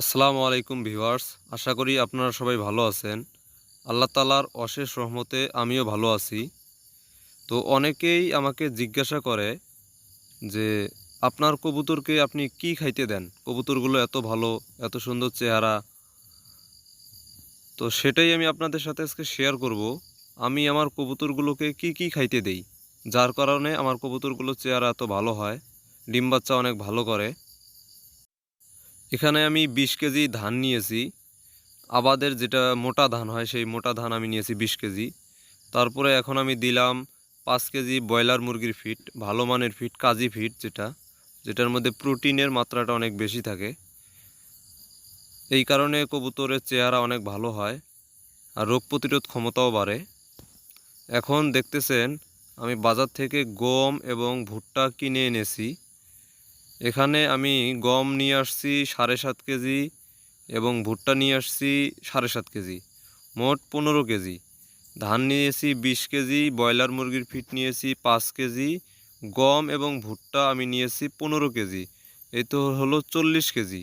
আসসালামু আলাইকুম ভিউয়ার্স, আশা করি আপনারা সবাই ভালো আছেন। আল্লাহ তালার অশেষ রহমতে আমিও ভালো আছি। তো অনেকেই আমাকে জিজ্ঞাসা করে যে, আপনার কবুতরকে আপনি কি খাইতে দেন? কবুতরগুলো এত ভালো, এত সুন্দর চেহারা। তো সেটাই আমি আপনাদের সাথে আজকে শেয়ার করব। আমি আমার কবুতরগুলোকে কি কি খাইতে দেই? যার কারণে আমার কবুতরগুলোর চেহারা এত ভালো হয়, ডিম বাচ্চা অনেক ভালো করে। এখানে আমি বিশ কেজি ধান নিয়েছি। আবাদের যেটা মোটা ধান হয়, সেই মোটা ধান আমি নিয়েছি বিশ কেজি। তারপরে এখন আমি দিলাম পাঁচ কেজি ব্রয়লার মুরগির ফিট ভালো মানের ফিট কাজী ফিট যেটা, যেটার মধ্যে প্রোটিনের মাত্রাটা অনেক বেশি থাকে। এই কারণে কবুতরের চেহারা অনেক ভালো হয় আর রোগ প্রতিরোধ ক্ষমতাও বাড়ে। এখন দেখতেছেন, আমি বাজার থেকে গম এবং ভুট্টা কিনে এনেছি। এখানে আমি গম নিয়ে আসছি সাড়ে সাত কেজি এবং ভুট্টা নিয়ে আসছি সাড়ে সাত কেজি, মোট পনেরো কেজি। ধান নিয়েছি বিশ কেজি, ব্রয়লার মুরগির ফিট নিয়েছি পাঁচ কেজি, গম এবং ভুট্টা আমি নিয়েছি পনেরো কেজি, এই তো হলো চল্লিশ কেজি।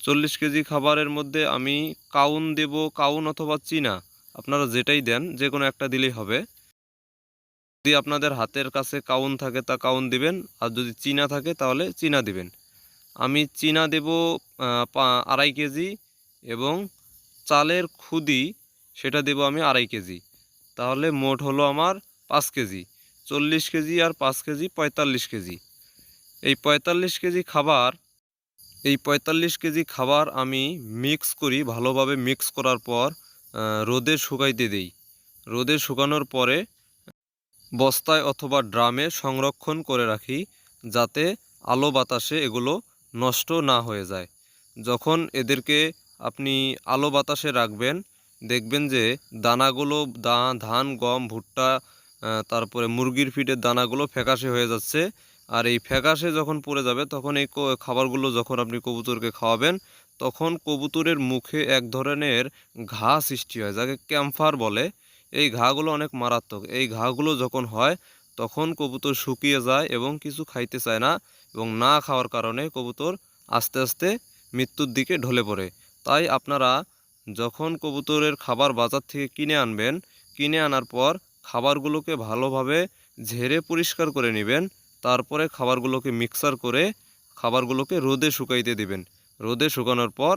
চল্লিশ কেজি খাবারের মধ্যে আমি কাউন দেব, কাউন অথবা চীনা, আপনারা যেটাই দেন যে কোনো একটা দিলেই হবে। যদি আপনাদের হাতের কাছে কাউন থাকে তা কাউন দিবেন, আর যদি চীনা থাকে তাহলে চীনা দিবেন। আমি চীনা দেব আড়াই কেজি এবং চালের খুদি, সেটা দেব আমি আড়াই কেজি। তাহলে মোট হলো আমার পাঁচ কেজি, চল্লিশ কেজি আর পাঁচ কেজি পঁয়তাল্লিশ কেজি। এই পঁয়তাল্লিশ কেজি খাবার, এই পঁয়তাল্লিশ কেজি খাবার আমি মিক্স করি, ভালোভাবে মিক্স করার পর রোদে শুকাইতে দিই। রোদে শুকানোর পরে বস্তায় অথবা ড্রামে সংরক্ষণ করে রাখি যাতে আলো বাতাসে এগুলো নষ্ট না হয়ে যায়। যখন এদেরকে আপনি আলো বাতাসে রাখবেন, দেখবেন যে দানাগুলো, দা, ধান, গম, ভুট্টা তারপরে মুরগির ফিটের দানাগুলো ফ্যাকাশে হয়ে যাচ্ছে। আর এই ফ্যাকাশে যখন পড়ে যাবে, তখন এই খাবারগুলো যখন আপনি কবুতরকে খাওয়াবেন, তখন কবুতরের মুখে এক ধরনের ঘা সৃষ্টি হয়, যাকে ক্যাম্ফার বলে। এই ঘাগুলো অনেক মারাত্মক। এই ঘাগুলো যখন হয়, তখন কবুতর শুকিয়ে যায় এবং কিছু খাইতে চায় না এবং না খাওয়ার কারণে কবুতর আস্তে আস্তে মৃত্যুর দিকে ঢলে পড়ে। তাই আপনারা যখন কবুতরের খাবার বাজার থেকে কিনে আনবেন, কিনে আনার পর খাবারগুলোকে ভালোভাবে ঝেড়ে পরিষ্কার করে নেবেন, তারপরে খাবারগুলোকে মিক্সার করে খাবারগুলোকে রোদে শুকাইতে দিবেন। রোদে শুকানোর পর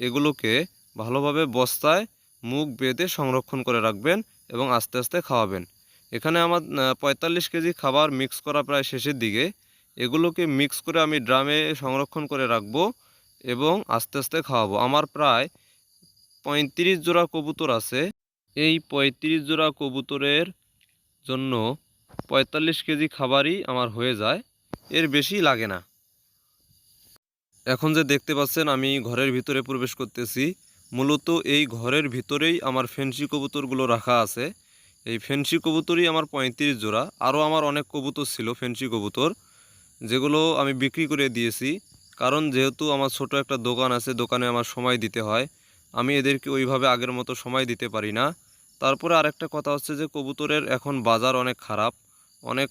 এগুলোকে ভালোভাবে বস্তায় মুখ বেঁধে সংরক্ষণ করে রাখবেন এবং আস্তে আস্তে খাওয়াবেন। এখানে আমার পঁয়তাল্লিশ কেজি খাবার মিক্স করা প্রায় শেষের দিকে। এগুলোকে মিক্স করে আমি ড্রামে সংরক্ষণ করে রাখব এবং আস্তে আস্তে খাওয়াবো। আমার প্রায় পঁয়ত্রিশ জোড়া কবুতর আছে। এই পঁয়ত্রিশ জোড়া কবুতরের জন্য পঁয়তাল্লিশ কেজি খাবারই আমার হয়ে যায়। এর বেশি লাগে না। এখন যে দেখতে পাচ্ছেন, আমি ঘরের ভিতরে প্রবেশ করতেছি। মূলত এই ঘরের ভিতরেই আমার ফেন্সি কবুতরগুলো রাখা আছে। এই ফেন্সি কবুতরই আমার পঁয়ত্রিশ জোড়া। আরও আমার অনেক কবুতর ছিল ফেন্সি কবুতর, যেগুলো আমি বিক্রি করে দিয়েছি। কারণ যেহেতু আমার ছোট একটা দোকান আছে, দোকানে আমার সময় দিতে হয়। আমি এদেরকে ওইভাবে আগের মতো সময় দিতে পারি না। তারপরে আরেকটা কথা হচ্ছে যে, কবুতরের এখন বাজার অনেক খারাপ, অনেক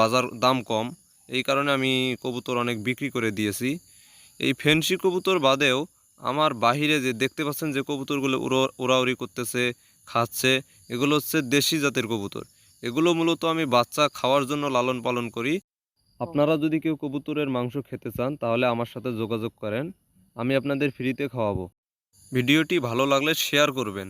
বাজার দাম কম। এই কারণে আমি কবুতর অনেক বিক্রি করে দিয়েছি। এই ফেন্সি কবুতর বাদেও আমার বাহিরে যে দেখতে পাচ্ছেন যে কবুতরগুলো উড়ো, উড়াউড়ি করতেছে, খাচ্ছে, এগুলো হচ্ছে দেশি জাতের কবুতর। এগুলো মূলত আমি বাচ্চা খাওয়ার জন্য লালন পালন করি। আপনারা যদি কেউ কবুতরের মাংস খেতে চান, তাহলে আমার সাথে যোগাযোগ করেন। আমি আপনাদের ফ্রিতে খাওয়াবো। ভিডিওটি ভালো লাগলে শেয়ার করবেন।